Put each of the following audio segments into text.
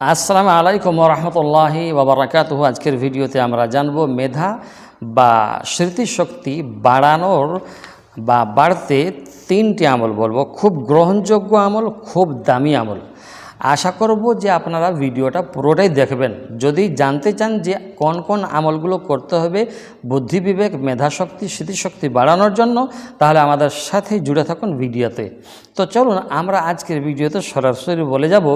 আসসালামু আলাইকুম রহমতুল্লাহি বাবরাকাত আজকের ভিডিওতে আমরা জানব মেধা বা স্মৃতিশক্তি বাড়ানোর বা বাড়তে তিনটি আমল বলব। খুব গ্রহণযোগ্য আমল, খুব দামি আমল। আশা করব যে আপনারা ভিডিওটা পুরোটাই দেখবেন। যদি জানতে চান যে কোন কোন আমলগুলো করতে হবে, বুদ্ধি বিবেক, মেধাশক্তি, স্মৃতিশক্তি বাড়ানোর জন্য, তাহলে আমাদের সাথে জুড়ে থাকুন ভিডিওতে। তো চলুন, আমরা আজকের ভিডিওতে সরাসরি বলে যাব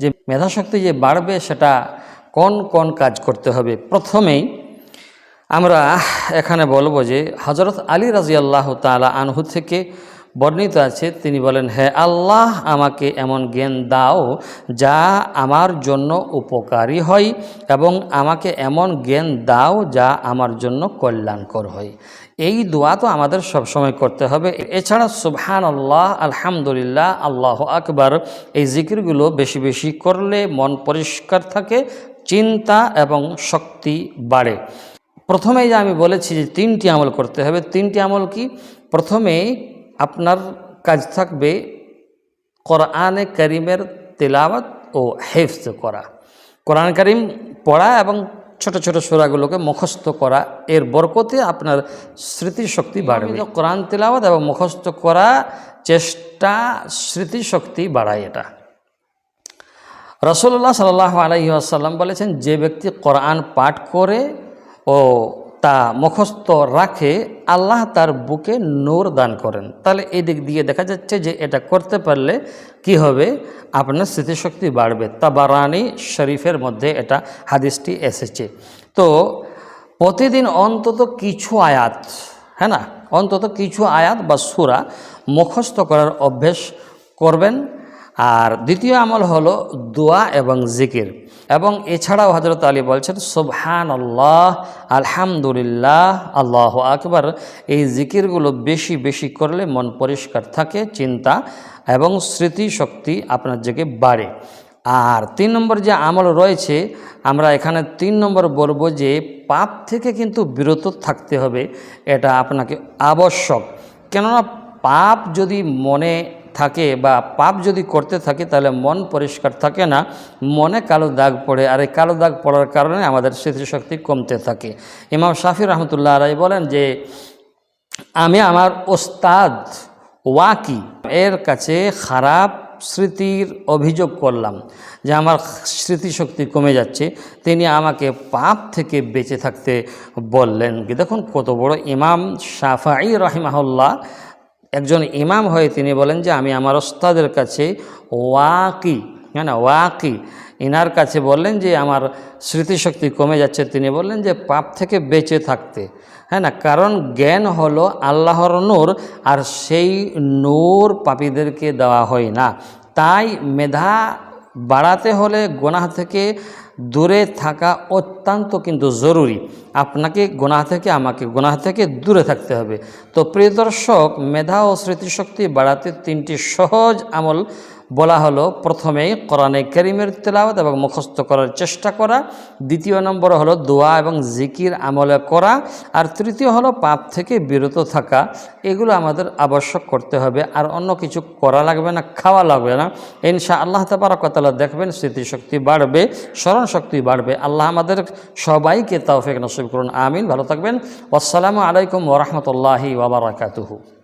যে মেধাশক্তি যে বাড়বে, সেটা কোন কোন কাজ করতে হবে। প্রথমেই আমরা এখানে বলব যে হজরত আলী রাজিয়াল্লাহ তালা আনহু থেকে বর্ণিত আছে, তিনি বলেন, হে আল্লাহ, আমাকে এমন জ্ঞান দাও যা আমার জন্য উপকারী হয় এবং আমাকে এমন জ্ঞান দাও যা আমার জন্য কল্যাণকর হয়। এই দোয়া তো আমাদের সবসময় করতে হবে। এছাড়া সুবহান আল্লাহ আলহামদুলিল্লাহ, আল্লাহ আকবার, এই জিকিরগুলো বেশি বেশি করলে মন পরিষ্কার থাকে, চিন্তা এবং শক্তি বাড়ে। প্রথমেই যে আমি বলেছি যে তিনটি আমল করতে হবে, তিনটি আমল কি? প্রথমেই আপনার কাজ থাকবে কোরআনে করিমের তেলাওয়াত ও হেফজ করা। কোরআন করিম পড়া এবং ছোট ছোট সুরাগুলোকে মুখস্থ করা এর বরকতে আপনার স্মৃতিশক্তি বাড়বে। কোরআন তেলাওয়াত এবং মুখস্থ করা চেষ্টা স্মৃতিশক্তি বাড়ায় এটা। রসল্লাহ সাল্লাহ আলহি আসাল্লাম বলেছেন যে ব্যক্তি কোরআন পাঠ করে ও তা মুখস্থ রাখে, আল্লাহ তার বুকে নূর দান করেন। তাহলে এই দিক দিয়ে দেখা যাচ্ছে যে এটা করতে পারলে কি হবে? আপনার স্মৃতিশক্তি বাড়বে। তাবারানি শরীফের মধ্যে এটা হাদিসটি এসেছে। তো প্রতিদিন অন্তত কিছু আয়াত হ্যাঁ না? অন্তত কিছু আয়াত বা সুরা মুখস্থ করার অভ্যেস করবেন। আর দ্বিতীয় আমল হলো দোয়া এবং জিকির। এবং এছাড়াও হজরত আলী বলছেন সুবহান আল্লাহ আলহামদুলিল্লাহ, আল্লাহ আকবার। এই জিকিরগুলো বেশি বেশি করলে মন পরিষ্কার থাকে, চিন্তা এবং স্মৃতিশক্তি আপনার জেগে বাড়ে। আর তিন নম্বর যে আমল রয়েছে, আমরা এখানে তিন নম্বর বলব যে পাপ থেকে কিন্তু বিরত থাকতে হবে, এটা আপনাকে আবশ্যক। কেননা পাপ যদি মনে থাকে বা পাপ যদি করতে থাকে, তাহলে মন পরিষ্কার থাকে না, মনে কালো দাগ পড়ে। আর এই কালো দাগ পড়ার কারণে আমাদের স্মৃতিশক্তি কমতে থাকে। ইমাম শাফি রহমতুল্লাহ রায় বলেন যে, আমি আমার ওস্তাদ ওয়াকি এর কাছে খারাপ স্মৃতির অভিযোগ করলাম যে আমার স্মৃতিশক্তি কমে যাচ্ছে। তিনি আমাকে পাপ থেকে বেঁচে থাকতে বললেন। দেখুন কত বড় ইমাম শাফাই রহিমাহুল্লাহ একজন ইমাম হয়ে তিনি বলেন যে, আমি আমার ওস্তাদের কাছে ওয়াকি হ্যাঁ না, ওয়াকি, ইনার কাছে বললেন যে, আমার স্মৃতিশক্তি কমে যাচ্ছে। তিনি বললেন যে, পাপ থেকে বেঁচে থাকতে। হ্যাঁ না, কারণ জ্ঞান হলো আল্লাহর নূর, আর সেই নূর পাপীদেরকে দেওয়া হয় না। তাই মেধা বাড়াতে হলে গোনাহ থেকে দূরে থাকা অত্যন্ত কিন্তু জরুরি। আপনাকে গোনাহ থেকে, আমাকে গোনাহ থেকে দূরে থাকতে হবে। তো প্রিয় দর্শক, মেধা ও স্মৃতিশক্তি বাড়াতে তিনটি সহজ আমল বলা হলো। প্রথমেই কোরআনে করিমের তেলাওয়াত এবং মুখস্থ করার চেষ্টা করা। দ্বিতীয় নম্বর হলো দোয়া এবং জিকির আমলে করা। আর তৃতীয় হলো পাপ থেকে বিরত থাকা। এগুলো আমাদের আবশ্যক করতে হবে। আর অন্য কিছু করা লাগবে না, খাওয়া লাগবে না। ইনশা আল্লাহ তাবারকতালা দেখবেন, স্মৃতিশক্তি বাড়বে স্মরণ শক্তি বাড়বে। আল্লাহ আমাদের সবাইকে তাওফেক নসিব করুন আমিন। ভালো থাকবেন। আসসালামু আলাইকুম ওরহমতুল্লাহি ওবরাকাতুহু